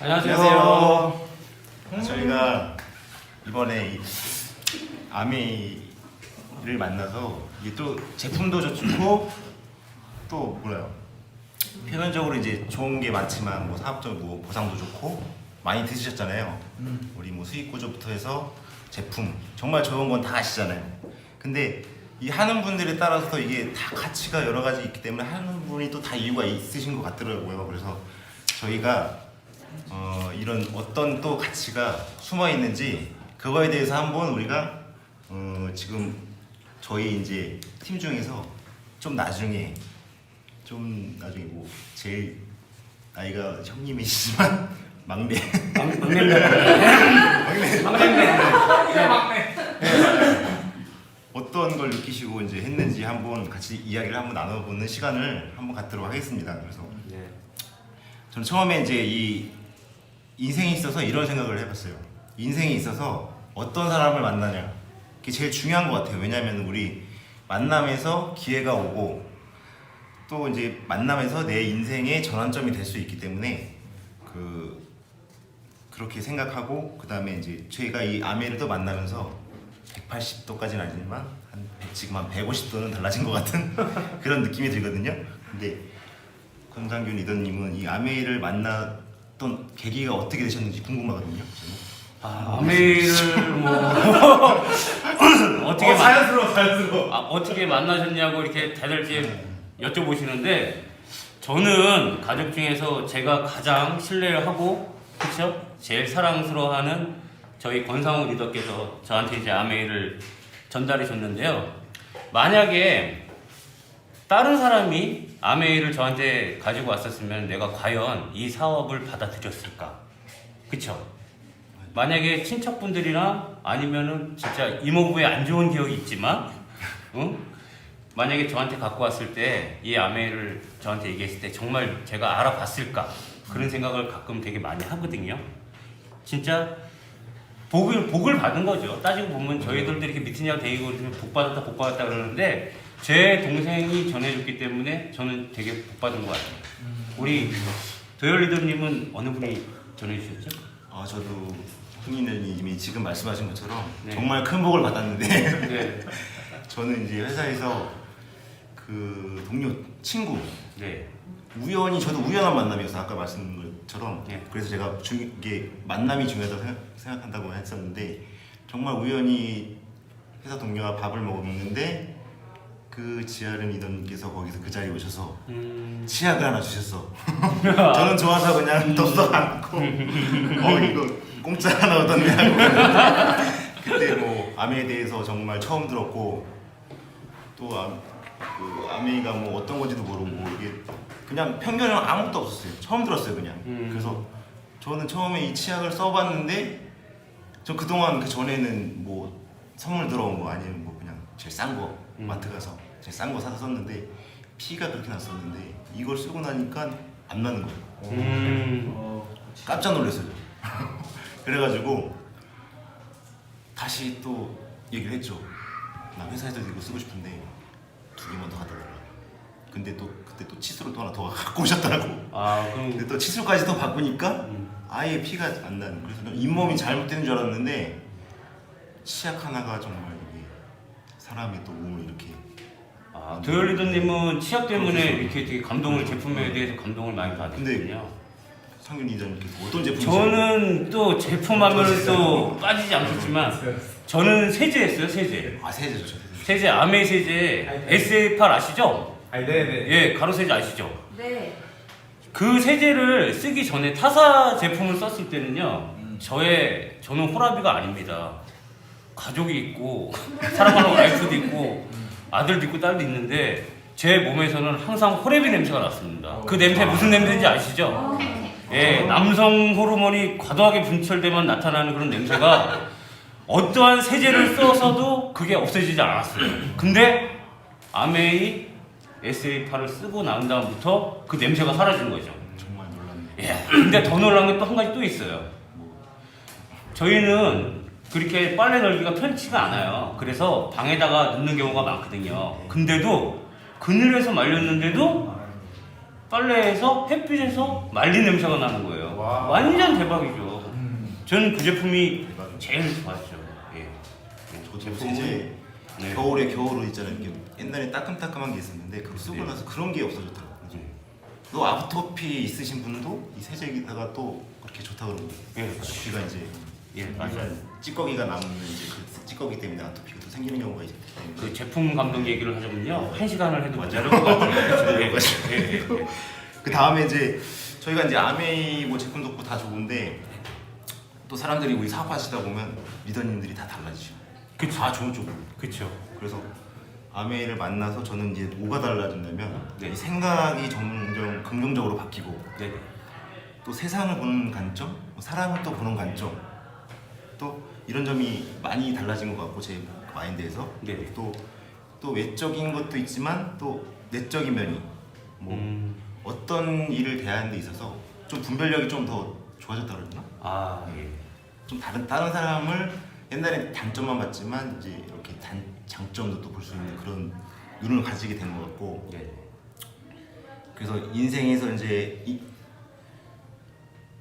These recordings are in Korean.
안녕하세요. 저희가 이번에 이 아메이를 만나서 이게 또 제품도 좋고 또 뭐래요? 표면적으로 이제 좋은 게 많지만 뭐 사업적 뭐 보상도 좋고 많이 드셨잖아요. 우리 뭐 수익 구조부터 해서 제품 정말 좋은 건 다 아시잖아요. 근데 이 하는 분들에 따라서 이게 다 가치가 여러 가지 있기 때문에 하는 분이 또 다 이유가 있으신 것 같더라고요. 그래서 저희가 어, 이런 어떤 또 가치가 숨어 있는지 그거에 대해서 한번 우리가 어, 지금 저희 이제 팀 중에서 좀 나중에 좀 나중에 뭐 제일 나이가 형님이시지만 막내 막내 막내. 어떤 걸 느끼시고 이제 했는지 한번 같이 이야기를 한번 나눠보는 시간을 한번 갖도록 하겠습니다. 그래서 네. 저는 처음에 이제 이 인생에 있어서 이런 생각을 해봤어요. 인생에 있어서 어떤 사람을 만나냐. 그게 제일 중요한 것 같아요. 왜냐하면 우리 만남에서 기회가 오고 또 이제 만남에서 내 인생의 전환점이 될 수 있기 때문에 그 그렇게 생각하고 그 다음에 이제 저희가 이 아메를 또 만나면서 180도까지는 아니지만 한 100, 지금 한 150도는 달라진 것 같은 그런 느낌이 들거든요. 근데 권상균 리더님은 이 아메이를 만 났던 계기가 어떻게 되셨는지 궁금하거든요. 아, 아메이를 뭐 어떻게 만 자연스러워 자연스러워. 아, 어떻게 만나셨냐고 이렇게 다들 이제 여쭤보시는데 저는 가족 중에서 제가 가장 신뢰를 하고 그렇죠? 제일 사랑스러워하는 저희 권상우 리더께서 저한테 이제 아메이를 전달해 줬는데요. 만약에 다른 사람이 아메이를 저한테 가지고 왔었으면 내가 과연 이 사업을 받아들였을까? 그쵸? 만약에 친척분들이나 아니면은 진짜 이모부에 안 좋은 기억이 있지만, 응? 만약에 저한테 갖고 왔을 때 이 아메이를 저한테 얘기했을 때 정말 제가 알아봤을까? 그런 생각을 가끔 되게 많이 하거든요. 진짜 복을 복을 받은 거죠. 따지고 보면 저희들도 이렇게 다니고 그러면 복 받았다 복 받았다 그러는데 제 동생이 전해줬기 때문에 저는 되게 복 받은 것 같아요. 우리 도열 리더님은 어느 분이 전해주셨죠? 아 저도 흥인님이 지금 말씀하신 것처럼 네. 정말 큰 복을 받았는데 네, 저는 이제 회사에서 그 동료 친구 네, 우연히 저도 우연한 만남이어서 아까 말씀드린 것처럼 네. 그래서 제가 중, 이게 만남이 중요하다고 생각, 생각한다고 했었는데 정말 우연히 회사 동료와 밥을 먹었는데 그 지아름 리더님께서 거기서 그 자리에 오셔서 음, 치약을 하나 주셨어. 저는 좋아서 그냥 덥석 안고 어 이거 공짜 하나 얻었네 하고 그때 뭐 아메에 대해서 정말 처음 들었고 또 아, 그 아메이가 뭐 어떤 건지도 모르고 이게 그냥 편견은 아무것도 없었어요. 처음 들었어요 그냥. 음. 그래서 저는 처음에 이 치약을 써봤는데 저 그동안 그 전에는 뭐 선물 들어온 거 아니면 뭐 그냥 제일 싼거 음. 마트 가서 제일 싼거 사서 썼는데 피가 그렇게 났었는데 이걸 쓰고 나니까 안 나는 거예요. 음, 깜짝 놀랐어요. 그래가지고 다시 또 얘기를 했죠. 나 회사에서 이거 쓰고 싶은데 두 개만 더 가져라. 근데 또 그때 또 치수를 또 하나 더 갖고 오셨더라고. 아 그럼 근데 또 치수까지 더 바꾸니까 음, 아예 피가 안 나는. 그래서 좀 잇몸이 잘못된 줄 알았는데 치약 하나가 정말 사람의 또 몸을 이렇게 아 도열 리더님은 치약 때문에 이렇게 되게 감동을 제품에 대해서 감동을 많이 받으시군요. 상균 이사님께서 어떤 제품 저는 또 제품 하면은 또 빠지지 않겠지만 저는 세제했어요 세제. 아 세제 좋죠. 세제. 아메 세제 SA8 아시죠? 아니 네네 예 가루 세제 아시죠? 네. 그 세제를 쓰기 전에 타사 제품을 썼을 때는요 저의 저는 호라비가 아닙니다 가족이 있고 사랑하는 와이프도 있고 아들도 있고 딸도 있는데 제 몸에서는 항상 호레비 냄새가 났습니다 그 냄새 무슨 냄새인지 아시죠? 예 남성 호르몬이 과도하게 분출되면 나타나는 그런 냄새가 어떠한 세제를 써서도 그게 없어지지 않았어요 근데 아메이 SA8을 쓰고 난 다음부터 그 냄새가 사라진 거죠 정말 놀랐네. 예. 근데 더 놀란 게 또 한 가지 또 있어요. 저희는 그렇게 빨래 널기가 편치가 않아요. 그래서 방에다가 넣는 경우가 많거든요. 근데도 그늘에서 말렸는데도 빨래해서 햇빛에서 말린 냄새가 나는 거예요. 와. 완전 대박이죠. 음. 저는 그 제품이 대박이죠. 제일 좋았죠. 예. 저도 제품은- 이제 네. 겨울에 겨울로 있잖아요. 이렇게 옛날에 따끔따끔한 게 있었는데 그거 쓰고 네. 나서 그런 게 없어졌더라고요. 네. 또 아토피 있으신 분도 이 세제기다가 또 그렇게 좋다 그러고 예. 아토피가 이제 예, 맞아요. 찌꺼기가 남는 이제 그 찌꺼기 때문에 아토피가 또 생기는 경우가 있기 그 때문에 제품 감독 얘기를 하자면요 한 시간을 해도. 모자랄 것 같아요. 네, 맞아요. 예, 예, 예. 그 다음에 이제 저희가 이제 아메이 뭐 제품도 없고 다 좋은데 또 사람들이 우리 사업하시다 보면 리더님들이 다 달라지죠. 그쵸. 다 좋은 쪽으로. 그렇죠. 그래서 아메이를 만나서 저는 이제 뭐가 달라진다면 네. 이 생각이 점점 긍정적으로 바뀌고 네. 또 세상을 보는 관점, 뭐 사람을 또 보는 관점, 또 이런 점이 많이 달라진 것 같고 제 마인드에서 네. 또, 또 외적인 것도 있지만 또 내적인 면이 뭐 음, 어떤 일을 대하는 데 있어서 좀 분별력이 좀 더 좋아졌다 그러나? 아 예. 좀 다른 다른 사람을 옛날에 단점만 봤지만 이제 이렇게 단 장점도 또 볼 수 있는 그런 눈을 가지게 된 것 같고 네. 그래서 인생에서 이제 이,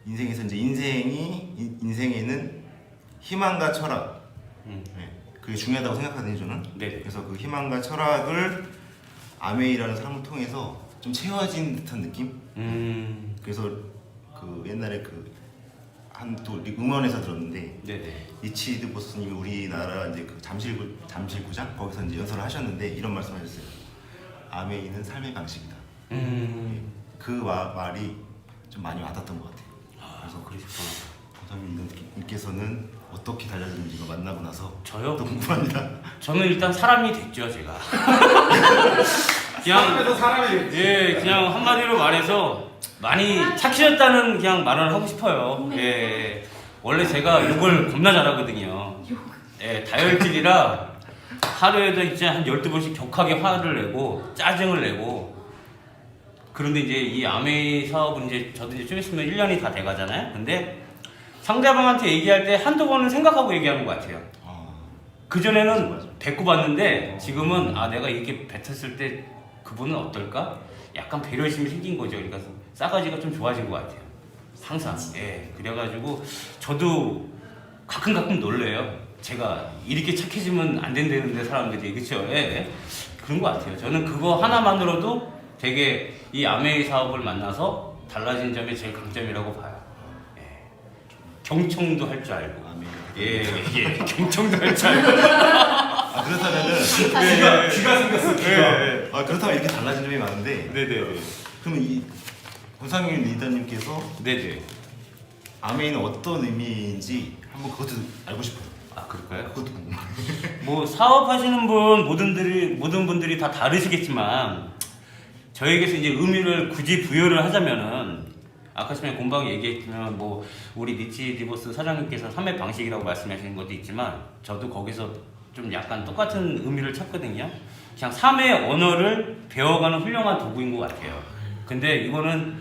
인생에서 이제 인생이 인- 인생에는 희망과 철학 음, 네, 그게 중요하다고 생각하거든요 저는 네. 그래서 그 희망과 철학을 아메이라는 사람을 통해서 좀 채워진 듯한 느낌 음, 그래서 그 옛날에 그 한또 응원에서 들었는데 네, 네. 리치드 보스님이 우리나라 이제 그 잠실구 잠실구장 거기서 이제 연설을 하셨는데 이런 말씀하셨어요. 아메이는 삶의 방식이다. 음, 그 마- 말이 좀 많이 와닿던 것 같아요. 그래서 그러셨구나. 고사님께서는 어떻게 달라졌는지 가 만나고 나서 저요? 또 궁금합니다. 저는 일단 사람이 됐죠 제가. 그냥 사람에서 사람이 됐지. 예, 그냥 한마디로 말해서 많이 착해졌다는 그냥 말을 하고 싶어요. 예, 원래 제가 욕을 겁나 잘하거든요. 예, 다혈질이라 하루에도 이제 한 12번씩 격하게 화를 내고 짜증을 내고 그런데 이제 이 아메이 사업은 이제 저도 이제 좀 있으면 1년이 다 돼가잖아요. 근데 상대방한테 얘기할 때 한두 번은 생각하고 얘기하는 것 같아요. 아, 그전에는. 뱉고 봤는데 지금은 아 내가 이렇게 뱉었을 때 그분은 어떨까? 약간 배려심이 생긴 거죠. 그러니까 싸가지가 좀 좋아진 것 같아요. 항상. 예. 그래가지고 저도 가끔 가끔 놀래요. 제가 이렇게 착해지면 안 된다는데 사람들이 그쵸? 예. 그런 것 같아요. 저는 그거 하나만으로도 되게 이 아메이 사업을 만나서 달라진 점이 제일 강점이라고 봐요. 예. 경청도 할 줄 알고. 아메이. 예, 예, 경청도 할 줄 알고. 아 그렇다면은 귀가 귀가 생겼어. 귀가. 네, 아 그렇다면 이렇게 달라진 점이 많은데 네, 네, 그러면 이 권상윤 리더님께서 네, 네. 아메이는 어떤 의미인지 한번 그것도 알고 싶어요. 아, 그럴까요? 그것도 궁금해요. 뭐 사업하시는 분 모든들이 모든 분들이 다 다르시겠지만 저에게서 이제 의미를 굳이 부여를 하자면은 아까 전에 공방 얘기했지만 뭐 우리 니치 디버스 사장님께서 3회 방식이라고 말씀하신 것도 있지만 저도 거기서 좀 약간 똑같은 의미를 찾거든요. 그냥 3회 언어를 배워가는 훌륭한 도구인 것 같아요. 근데 이거는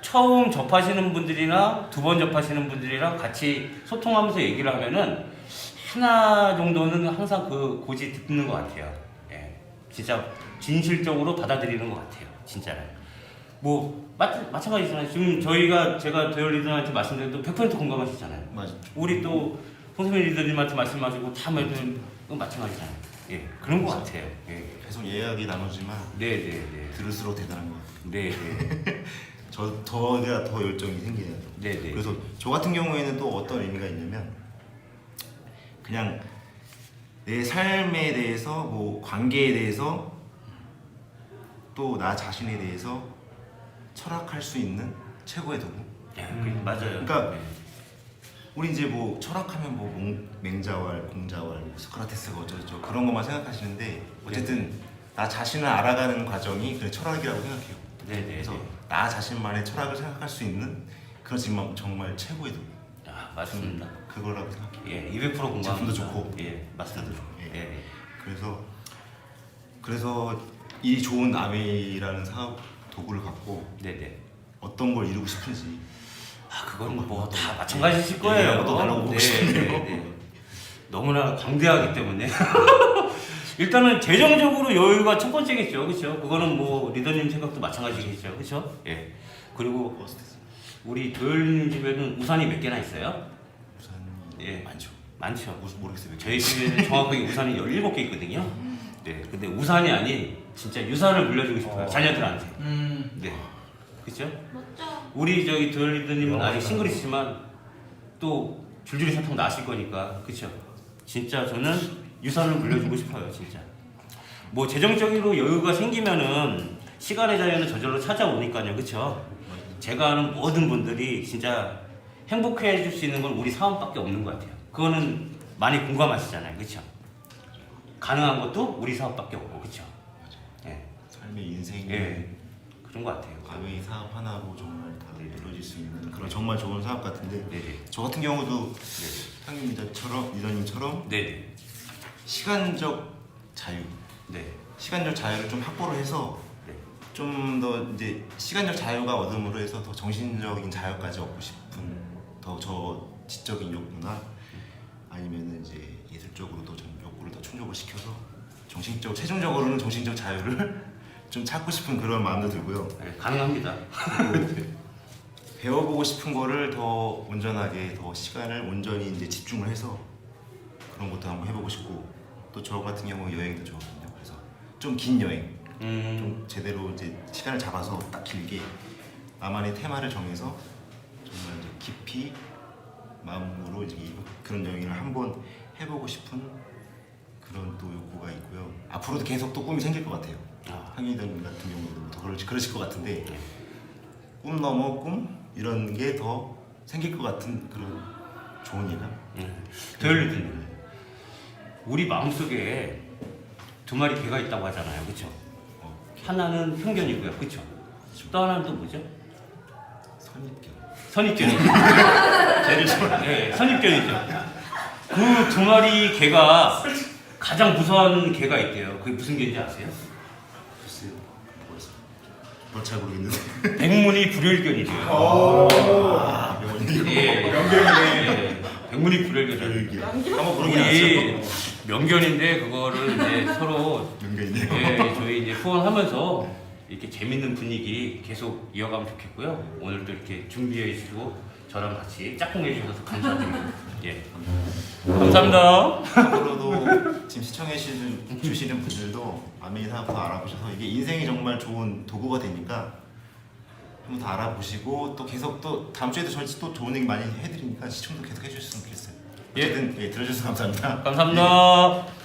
처음 접하시는 분들이나 두 번 접하시는 분들이랑 같이 소통하면서 얘기를 하면은 하나 정도는 항상 그 고지 듣는 것 같아요. 예. 진짜 진실적으로 받아들이는 것 같아요. 진짜로. 뭐 마, 마찬가지잖아요. 지금 저희가 제가 대열 리더한테 말씀드려도 100% 공감하시잖아요. 맞아. 우리 또 홍세민 리더님한테 말씀하시고 다 말든 마찬가지잖아요. 예, 그런 것 같아요. 예. 계속 예약이 나누지만 네, 네, 네, 들을수록 대단한 것 같아요. 네, 네, 저 더가 더 열정이 생기네요. 네, 네. 그래서 저 같은 경우에는 또 어떤 의미가 있냐면 그냥 내 삶에 대해서 뭐 관계에 대해서 또 나 자신에 대해서 철학할 수 있는 최고의 도구. 예, 그, 맞아요. 그러니까 네. 우리 이제 뭐 철학하면 뭐 몽- 맹자왈, 공자왈, 뭐 소크라테스가 어쩌고저쩌고 그런 것만 생각하시는데 어쨌든 나 자신을 알아가는 과정이 그 철학이라고 생각해요. 네, 네, 그래서 네. 나 자신만의 철학을 생각할 수 있는 그런 정말, 정말 최고의 도구. 아, 맞습니다. 그거라고 생각해요. 예, 200% 공감합니다. 제품도 좋고. 예, 맞습니다. 예. 예, 예. 그래서 그래서 이 좋은 아메이라는 사업 도구를 갖고 네, 네. 어떤 걸 이루고 싶은지 아, 그건 뭐 다 마찬가지실 거예요. 얘기하고 또 달라고 보고 싶네요. 너무나 광대하기 때문에. 일단은 재정적으로 여유가 첫 번째겠죠, 그렇죠? 그거는 뭐 리더님 생각도 마찬가지겠죠, 그렇죠? 예. 그리고 우리 도열님 집에는 우산이 몇 개나 있어요? 우선 예. 많죠. 많죠. 우- 모르겠어요. 저희 집에는 정확하게 우산이 17개 있거든요. 네. 근데 우산이 아닌 진짜 유산을 물려주고 싶어요. 어. 자녀들한테. 음. 네. 그렇죠? 멋져. 우리 저기 도열리더님은 아직 어. 싱글이시지만 또 줄줄이 사통 나실 거니까 그렇죠? 진짜 저는 유산을 물려주고 싶어요, 진짜. 뭐 재정적으로 여유가 생기면은 시간의 자유는 저절로 찾아오니까요, 그렇죠? 제가 아는 모든 분들이 진짜 행복해 줄 수 있는 건 우리 사원밖에 없는 것 같아요. 그거는 많이 공감하시잖아요, 그렇죠? 가능한 것도 우리 사업밖에 없고, 그렇죠? 예, 삶의 인생이 예, 그런 것 같아요. 과외 사업 하나로 정말 다 이루어질 수 있는 그런 정말 좋은 사업 같은데 네네, 저 같은 경우도 네, 형님 리더처럼 리더님처럼 네, 시간적 자유, 네, 시간적 자유를 좀 확보를 해서 네. 좀 더 이제 시간적 자유가 얻음으로 해서 더 정신적인 자유까지 얻고 싶은 더 저 지적인 욕구나 아니면은 이제 예술적으로도 좀 욕구를 더 충족을 시켜서 정신적 최종적으로는 정신적 자유를 좀 찾고 싶은 그런 마음도 들고요. 네, 가능합니다. 그리고 배워보고 싶은 거를 더 온전하게 더 시간을 온전히 이제 집중을 해서 그런 것도 한번 해보고 싶고 또 저 같은 경우 여행도 좋아하거든요. 그래서 좀 긴 여행, 음, 좀 제대로 이제 시간을 잡아서 딱 길게 나만의 테마를 정해서 정말 이제 깊이 마음으로 이제 이- 그런 여행을 한번 해보고 싶은 그런 또 욕구가 있고요. 앞으로도 계속 또 꿈이 생길 것 같아요. 아, 황희등 같은 경우도 더 그러시, 그러실 것 같은데 네. 꿈 넘어 꿈 이런 게 더 생길 것 같은 그런 좋은 예감. 음. 도열리더님, 우리 마음속에 두 마리 개가 있다고 하잖아요, 그렇죠? 어, 하나는 편견이고요, 그렇죠? 또 하나는 또 뭐죠? 선입견. 선입견이죠. 제일 좋아. 네, 선입견이죠. 그 두 마리 개가 가장 무서운 개가 있대요. 그게 무슨 개인지 아세요? 뭐잘 모르겠는데. 백문이 불여일견이래요. 아, 명언이. 예. 예, 백문이 불여일견. 이게 한번 부르긴 우리. 명견인데 그거를 이제 서로 연결이네요. 예, 저희 이제 후원하면서 이렇게 재밌는 분위기 계속 이어가면 좋겠고요. 오늘도 이렇게 준비해 주시고 저랑 같이 짝꿍해 주셔서 감사드립니다. 예. 감사합니다. 앞으로도 지금 시청해 주시는, 주시는 분들도 아메이 사업도 알아보셔서 이게 인생이 정말 좋은 도구가 되니까 한번 더 알아보시고 또 계속 또 다음 주에도 저희 또 좋은 얘기 많이 해드리니까 시청도 계속 해주셨으면 좋겠어요. 예. 어쨌든 예, 들어주셔서 감사합니다. 감사합니다.